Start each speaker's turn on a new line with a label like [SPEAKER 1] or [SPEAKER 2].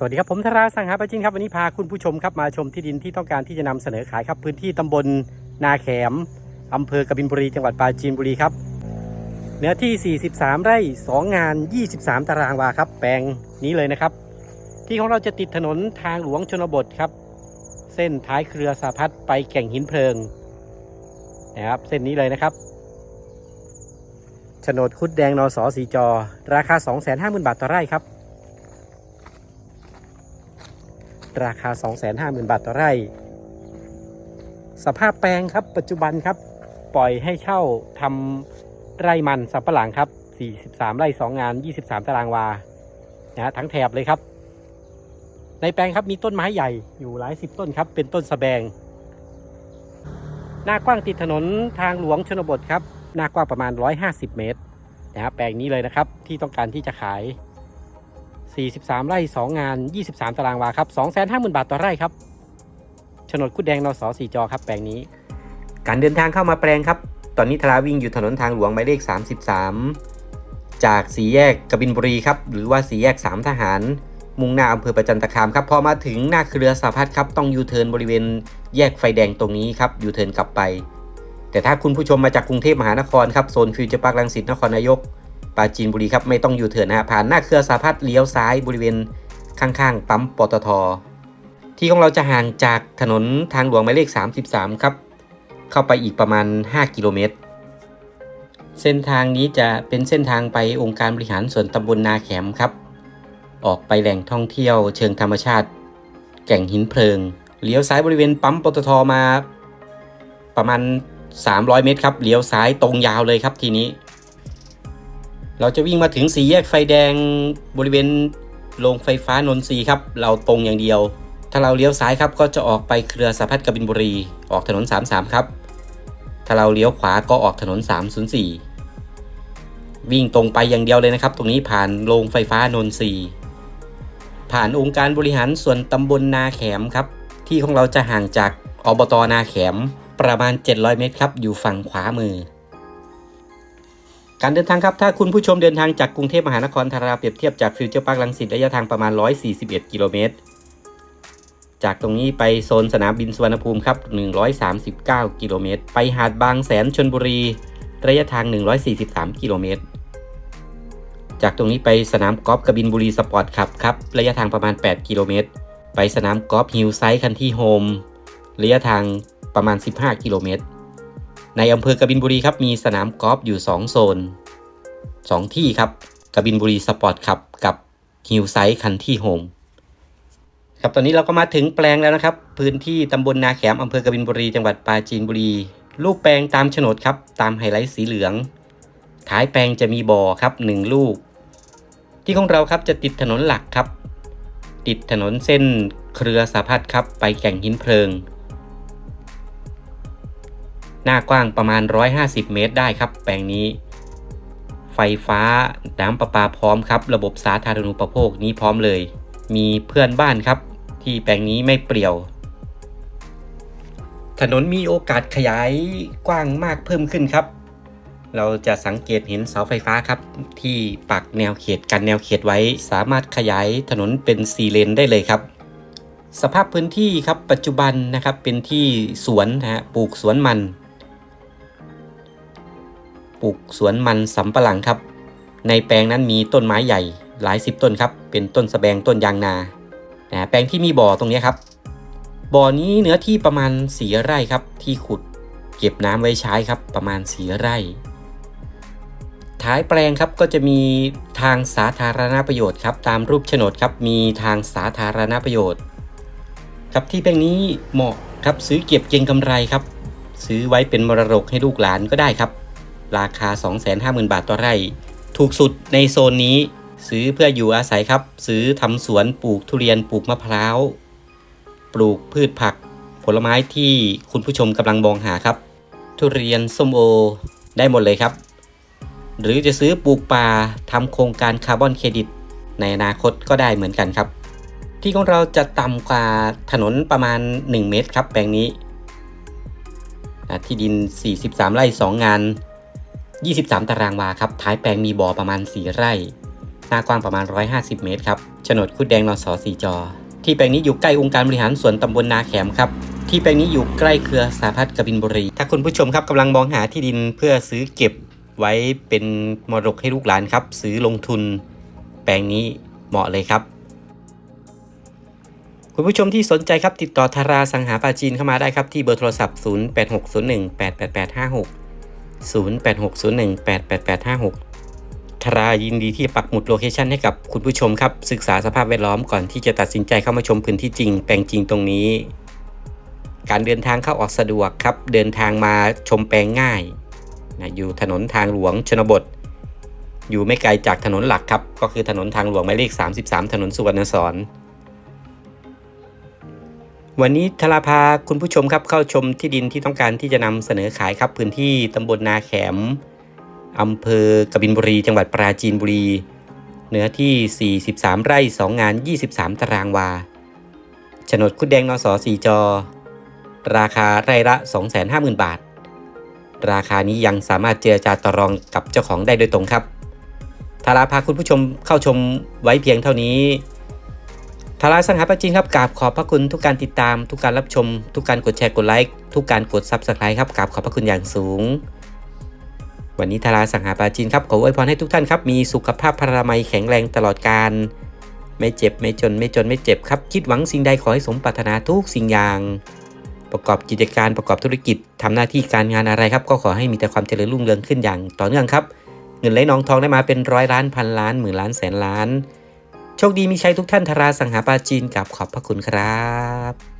[SPEAKER 1] สวัสดีครับผมธราสังหาประจินครับวันนี้พาคุณผู้ชมครับมาชมที่ดินที่ต้องการที่จะนำเสนอขายครับพื้นที่ตำบลนาแขมอำเภอกบินบุรีจังหวัดปราจีนบุรีครับเนื้อที่ 43 ไร่ 2 งาน 23 ตารางวาครับ แปลงนี้เลยนะครับ ที่ของเราจะติดถนนทางหลวงชนบทครับ เส้นท้ายเครือสาพัดไปแก่งหินเพลิงนะครับเส้นนี้เลยนะครับโฉนดคุดแดงนอสอสีจอ ราคา 250,000 บาทต่อไร่ครับ ราคา 250,000 บาทต่อไร่ สภาพแปลงครับปัจจุบันครับ ปล่อยให้เช่าทำไร่มันสับปะหลังครับ 43 ไร่2งาน 23 ตารางวานะทั้งแถบเลยครับ ในแปลงครับมีต้นไม้ใหญ่อยู่หลายสิบต้นครับ เป็นต้นสะแบง หน้ากว้างติดถนนทางหลวงชนบทครับ หน้ากว้างประมาณ 150 เมตรนะฮะแปลงนี้เลยนะครับที่ต้องการที่จะขาย 43 ไร่ 2 งาน 23 ตารางวาครับ 250,000 บาทต่อไร่ครับโฉนดกุดแดงนสสีจอครับแปลงนี้ การเดินทางเข้ามาแปลงครับ ตอนนี้ทราวิ่งอยู่ถนนทางหลวงหมายเลข 33 จากสีแยกกบินบุรีครับ หรือว่าสีแยก 3 ทหาร มุ่งหน้าอำเภอประจันตคามครับ พอมาถึงหน้าเครือสาพัดครับ ต้องยูเทิร์นบริเวณแยกไฟแดงตรงนี้ครับ ยูเทิร์นกลับไป แต่ถ้าคุณผู้ชมมาจากกรุงเทพมหานครครับ โซนฟิวเจอร์พาร์คลังสิตนครนายก ปราจีนบุรีครับไม่ต้องอยู่เถิดนะฮะผ่านหน้าเครือสาพัดเลี้ยวซ้ายบริเวณข้างๆ ปั๊มปตท ที่ของเราจะห่างจากถนนทางหลวงหมายเลข 33 ครับ เข้าไปอีกประมาณ 5 กิโลเมตร เส้นทางนี้จะเป็นเส้นทางไปองค์การบริหารส่วนตำบลนาแขมครับ ออกไปแหล่งท่องเที่ยวเชิงธรรมชาติ แก่งหินเพลิง เลี้ยวซ้ายบริเวณปั๊มปตทมา ประมาณ 300 เมตรครับ เลี้ยวซ้ายตรงยาวเลยครับทีนี้ เราจะวิ่งมาถึงสี่แยกไฟแดงบริเวณโรงไฟฟ้านนทรีครับ เราตรงอย่างเดียว ถ้าเราเลี้ยวซ้ายครับ ก็จะออกไปเครือสาพัดกบินบุรี ออกถนน 33 ครับ ถ้าเราเลี้ยวขวาก็ออกถนน 304 วิ่งตรงไปอย่างเดียวเลยนะครับ ตรงนี้ผ่านโรงไฟฟ้านนทรีผ่านองค์การบริหารส่วนตำบลนาแขมครับ ที่ของเราจะห่างจากอบตนาแขมประมาณ 700 เมตรครับ อยู่ฝั่งขวามือ การเดินทางครับ ถ้าคุณผู้ชมเดินทางจากกรุงเทพมหานครธาราเปรียบเทียบจากฟิวเจอร์พาร์คลังสิตระยะทางประมาณ 141 กิโลเมตร จากตรงนี้ไปโซนสนามบินสุวรรณภูมิครับ 139 กิโลเมตร ไปหาดบางแสนชนบุรี ระยะทาง 143 กิโลเมตร จากตรงนี้ไปสนามกอล์ฟกบินบุรีสปอร์ตคลับครับ ระยะทางประมาณ 8 กิโลเมตร ไปสนามกอล์ฟฮิลไซด์คันที่โฮม ระยะทางประมาณ 15 กิโลเมตร ในอำเภอกบินบุรีครับมีสนามกอล์ฟอยู่ 2 โซน 2 ที่ครับกบินบุรีสปอร์ตคลับกับฮิลไซด์คันที่โฮมครับตอนนี้เราก็มาถึงแปลงแล้วนะครับ พื้นที่ตำบลนาแขมอำเภอกบินบุรีจังหวัดปราจีนบุรี ลูกแปลงตามโฉนดครับตามไฮไลท์สีเหลือง ท้ายแปลงจะมีบ่อครับ 1 ลูก ที่ของเราครับจะติดถนนหลักครับ ติดถนนเส้นเครือสาพัดครับไปแก่งหินเพลิง หน้ากว้างประมาณ 150 เมตรได้ครับ แปลงนี้ ไฟฟ้าน้ำประปาพร้อมครับ ระบบสาธารณูปโภคนี้พร้อมเลย มีเพื่อนบ้านครับ ที่แปลงนี้ไม่เปลี่ยว ถนนมีโอกาสขยายกว้างมากเพิ่มขึ้นครับ เราจะสังเกตเห็นเสาไฟฟ้าครับ ที่ปักแนวเขตกันแนวเขตไว้ สามารถขยายถนนเป็นสีเลนได้เลยครับสภาพพื้นที่ครับปัจจุบันนะครับเป็นที่สวนนะฮะปลูกสวนมัน ปลูกสวนมันสำปะหลังครับ ในแปลงนั้นมีต้นไม้ใหญ่หลายสิบต้นครับ เป็นต้นสะแบงต้นยางนานะแปลงที่มีบ่อตรงนี้ครับ บ่อนี้เนื้อที่ประมาณสีไร่ครับ ที่ขุดเก็บน้ำไว้ใช้ครับ ประมาณสีไร่ ท้ายแปลงครับก็จะมีทางสาธารณประโยชน์ครับ ตามรูปโฉนดครับ มีทางสาธารณประโยชน์ ครับที่แปลงนี้เหมาะครับซื้อเก็บเก็งกำไรครับ ซื้อไว้เป็นมรดกให้ลูกหลานก็ได้ครับ ราคา 250,000 บาทต่อไร่ ถูกสุดในโซนนี้ ซื้อเพื่ออยู่อาศัยครับ ซื้อทำสวนปลูกทุเรียนปลูกมะพร้าว ปลูกพืชผัก ผลไม้ที่คุณผู้ชมกำลังมองหาครับ ทุเรียนส้มโอได้หมดเลยครับ หรือจะซื้อปลูกป่าทำโครงการคาร์บอนเครดิต ในอนาคตก็ได้เหมือนกันครับ ที่ของเราจะต่ำกว่าถนนประมาณ 1 เมตรครับแปลงนี้ที่ดิน 43 ไร่ 2 งาน 23 ตารางวาครับ ท้ายแปลงมีบ่อประมาณ 4 ไร่ หน้ากว้างประมาณ 150 เมตรครับ โฉนดคุดแดงนสสีจอ ที่แปลงนี้อยู่ใกล้องค์การบริหารส่วนตำบลนาแขมครับ ที่แปลงนี้อยู่ใกล้เครือสาพัฒน์กบินบุรี ถ้าคุณผู้ชมครับกำลังมองหาที่ดินเพื่อซื้อเก็บไว้เป็นมรดกให้ลูกหลานครับ ซื้อลงทุน แปลงนี้เหมาะเลยครับ คุณผู้ชมที่สนใจครับติดต่อธาราสังหาปาจีนเข้ามาได้ครับที่เบอร์โทรศัพท์ 0860188856 0860188856ทารายินดีที่ปักหมุดโลเคชันให้กับคุณผู้ชมครับ ศึกษาสภาพแวดล้อมก่อนที่จะตัดสินใจเข้ามาชมพื้นที่จริง แปลงจริงตรงนี้ การเดินทางเข้าออกสะดวกครับ เดินทางมาชมแปลงง่ายนะอยู่ถนนทางหลวงชนบท อยู่ไม่ไกลจากถนนหลักครับ ก็คือถนนทางหลวงหมายเลข 33 ถนนสุวรรณสอน วันนี้ทราพาคุณผู้ชมครับเข้าชมที่ดินที่ต้องการที่จะนำเสนอขายครับพื้นที่ตำบลนาแขมอำเภอกบินบุรี จังหวัดปราจีนบุรี เนื้อที่ 43 ไร่ 2 งาน 23 ตารางวาโฉนดคุดแดงนสสีจอ ราคาไร่ละ 250,000 บาท ราคานี้ยังสามารถเจรจาต่อรองกับเจ้าของได้โดยตรงครับทาราพาคุณผู้ชมเข้าชมไว้เพียงเท่านี้ ทาราสังหาปาจินครับกราบขอบพระคุณทุกการติดตาม ทุกการรับชม ทุกการกดแชร์กดไลค์ทุกการกดซับสไครต์ครับกราบขอบพระคุณอย่างสูง วันนี้ทาราสังหาปาจินครับขออวยพรให้ทุกท่านครับมีสุขภาพพรามัยแข็งแรงตลอดการ ไม่เจ็บไม่จนไม่จนไม่เจ็บครับคิดหวังสิ่งใดขอให้สมปรารถนาทุกสิ่งอย่าง ประกอบกิจการประกอบธุรกิจทำหน้าที่การงานอะไรครับ ก็ขอให้มีแต่ความเจริญรุ่งเรืองขึ้นอย่างต่อเนื่องครับ เงินไหลนองทองได้มาเป็นร้อยล้านพันล้านหมื่นล้านแสนล้าน โชคดีมีชัยทุกท่านทาราสังหาปาจีนกับขอบพระคุณครับ